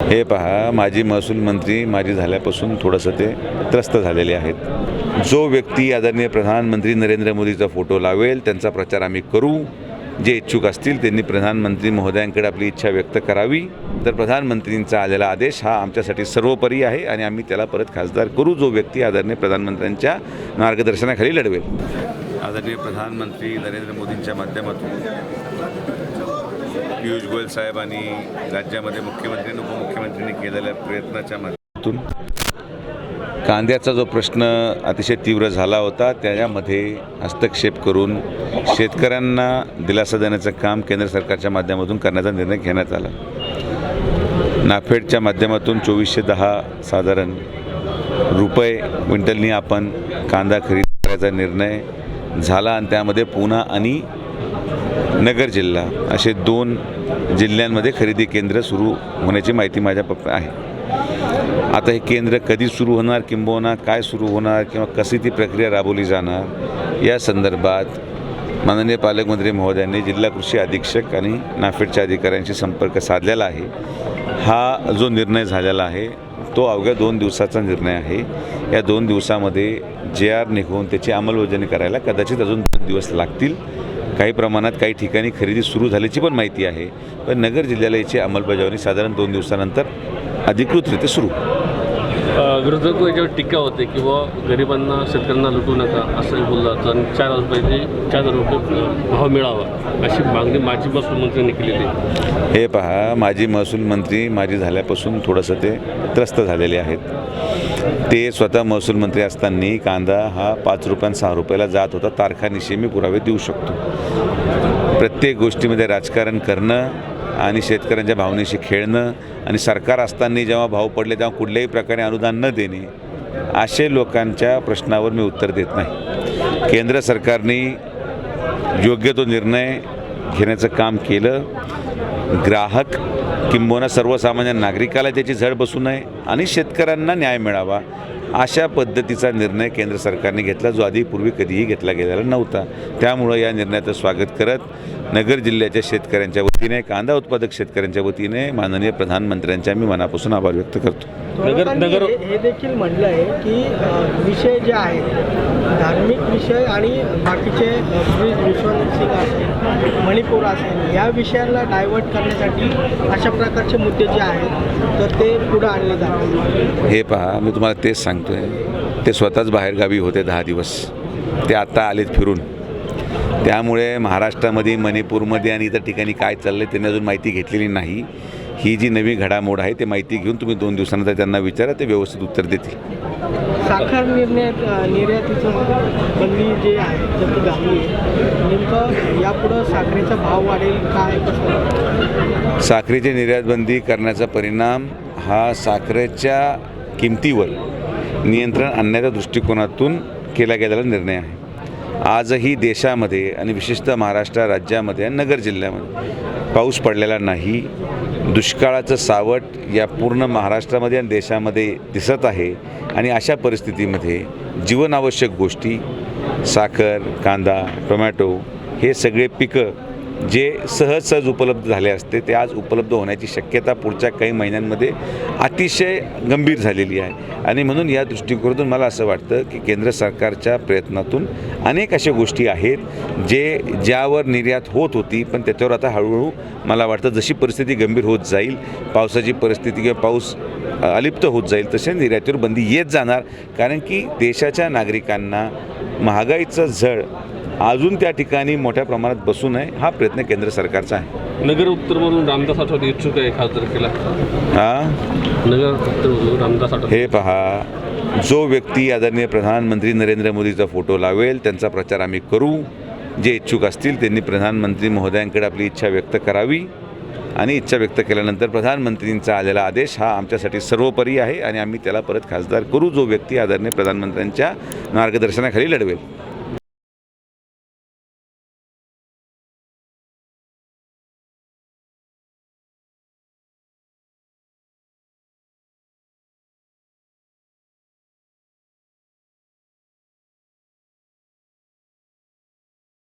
हे पहा माजी महसूल मंत्री माझी झाल्यापासून थोडंसं ते त्रस्त झालेले आहेत. जो व्यक्ती आदरणीय प्रधानमंत्री नरेंद्र मोदीचा फोटो लावेल त्यांचा प्रचार आम्ही करू. जे इच्छुक असतील त्यांनी प्रधानमंत्री महोदयांकडे आपली इच्छा व्यक्त करावी. तर प्रधानमंत्रींचा आलेला आदेश हा आमच्यासाठी सर्वोपरी आहे आणि आम्ही त्याला परत खासदार करू जो व्यक्ती आदरणीय प्रधानमंत्र्यांच्या मार्गदर्शनाखाली लढवेल. आदरणीय प्रधानमंत्री नरेंद्र मोदींच्या माध्यमातून पियुष गोयल साहेबांनी राज्यामध्ये मुख्यमंत्री आणि उपमुख्यमंत्र्यांनी केलेल्या प्रयत्नाच्या माध्यमातून कांद्याचा जो प्रश्न अतिशय तीव्र झाला होता त्याच्यामध्ये हस्तक्षेप करून शेतकऱ्यांना दिलासा देण्याचं काम केंद्र सरकारच्या माध्यमातून करण्याचा निर्णय घेण्यात आला. नाफेडच्या माध्यमातून चोवीसशे दहा साधारण रुपये क्विंटलनी आपण कांदा खरेदी करायचा निर्णय झाला आणि त्यामध्ये पुन्हा आणि नगर जिल्हा असे दोन जिल्ह्यांमध्ये खरेदी केंद्र सुरू होण्याची माहिती माझ्या पप्पा आहे. आता हे केंद्र कधी सुरू होणार किंबहुना काय सुरू होणार किंवा कशी ती प्रक्रिया राबवली जाणार या संदर्भात माननीय पालकमंत्री महोदयांनी जिल्हा कृषी अधीक्षक आणि नाफेडच्या अधिकाऱ्यांशी संपर्क साधलेला आहे. हा जो निर्णय झालेला आहे तो अवघ्या दोन दिवसाचा निर्णय आहे. या दोन दिवसामध्ये जे आर निघून त्याची अंमलबजावणी करायला कदाचित अजून दोन दिवस लागतील. काही प्रमाणात काही ठिकाणी खरेदी सुरू झाल्याची पण माहिती आहे. पण नगर जिल्ह्याला याची अंमलबजावणी साधारण दोन दिवसानंतर अधिकृतरित्या सुरू. विरोधक याच्यावर टीका होते किंवा गरिबांना शेतकऱ्यांना लुटू नका असंही बोललं जातं आणि चार हजार रुपये चार हजार रुपये भाव मिळावा अशी मागणी माजी महसूल मंत्र्यांनी केलेली आहे. हे पहा माजी महसूल मंत्री माजी झाल्यापासून थोडंसं ते त्रस्त झालेले आहेत. ते स्वतः महसूल मंत्री असताना कांदा हा पाच रुपयां सहा रुपयाला जात होता. तारखानिशी मी पुरावे देऊ शकतो. प्रत्येक गोष्टीमध्ये राजकारण करणं आणि शेतकऱ्यांच्या भावनेशी खेळणं आणि सरकार असताना जेव्हा भाव पडले तेव्हा कुठल्याही प्रकारे अनुदान न देणे असे लोकांच्या प्रश्नावर मी उत्तर देत नाही. केंद्र सरकारने योग्य तो निर्णय घेण्याचं काम केलं. ग्राहक किंबहुना सर्वसामान्य नागरिकाला त्याची झळ बसू नये आणि शेतकऱ्यांना न्याय मिळावा अशा पद्धतीचा निर्णय केंद्र सरकारने घेतला जो आधी पूर्वी कधीही घेतला गेलेला नव्हता. त्यामुळं या निर्णयाचं स्वागत करत नगर जिल्ह्याच्या शेतकऱ्यांच्या वतीने कांदा उत्पादक शेतकऱ्यांच्या वतीने माननीय प्रधानमंत्र्यांच्या मी मनापासून आभार व्यक्त करतो. नगर नगर हे देखील म्हटलं आहे की विषय जे आहेत धार्मिक विषय आणि बाकीचे अ, यशवंत सिंग असेल मणिपूर असेल या विषयाला डायव्हर्ट करण्यासाठी अशा प्रकारचे मुद्दे जे आहेत तर ते पुढं आणले जातात हे पहा मी तुम्हाला तेच सांगतोय. ते स्वतःच बाहेरगावी होते दहा दिवस. ते आत्ता आलेत फिरून. त्यामुळे महाराष्ट्रामध्ये मणिपूरमध्ये आणि इतर ठिकाणी काय चाललं आहे त्यांनी अजून माहिती घेतलेली नाही. ही जी नवी घडामोड आहे ते माहिती घेऊन तुम्ही दोन दिवसानंतर त्यांना विचारा ते व्यवस्थित उत्तर देतील. साखर निर्णय निर्यातीचं बंदी जे आहे जर झाली नेमकं यापुढं साखरेचा भाव वाढेल काय कसं साखरेची निर्यातबंदी करण्याचा परिणाम हा साखरेच्या किमतीवर नियंत्रण आणण्याच्या दृष्टिकोनातून केला गेलेला निर्णय आहे. आजही देशामध्ये आणि विशेषतः महाराष्ट्र राज्यामध्ये आणि नगर जिल्ह्यामध्ये पाऊस पडलेला नाही. दुष्काळाचं सावट या पूर्ण महाराष्ट्रामध्ये आणि देशामध्ये दिसत आहे. आणि अशा परिस्थितीमध्ये जीवनावश्यक गोष्टी साखर कांदा टोमॅटो हे सगळे पिकं जे सहज सहज उपलब्ध झाले असते ते आज उपलब्ध होण्याची शक्यता पुढच्या काही महिन्यांमध्ये अतिशय गंभीर झालेली आहे. आणि म्हणून या दृष्टिकोनातून मला असं वाटतं की केंद्र सरकारच्या प्रयत्नातून अनेक अशा गोष्टी आहेत जे ज्यावर निर्यात होत होती पण त्याच्यावर आता हळूहळू मला वाटतं जशी परिस्थिती गंभीर होत जाईल पावसाची परिस्थिती किंवा पाऊस अलिप्त होत जाईल तसे निर्यातीवर बंदी येत जाणार. कारण की देशाच्या नागरिकांना महागाईचं झळ अजून त्या ठिकाणी मोठ्या प्रमाणात बसू नये हा प्रयत्न केंद्र सरकारचा आहे. नगर उत्तरमधून रामदास आठवले इच्छुक आहे खासदारकीला हा? नगर उत्तरमधून रामदास आठवले हे पहा जो व्यक्ती आदरणीय प्रधानमंत्री नरेंद्र मोदीचा फोटो लावेल त्यांचा प्रचार आम्ही करू. जे इच्छुक असतील त्यांनी प्रधानमंत्री महोदयांकडे आपली इच्छा व्यक्त करावी. आणि इच्छा व्यक्त केल्यानंतर प्रधानमंत्रींचा आलेला आदेश हा आमच्यासाठी सर्वोपरी आहे आणि आम्ही त्याला परत खासदार करू जो व्यक्ती आदरणीय प्रधानमंत्र्यांच्या मार्गदर्शनाखाली लढवेल.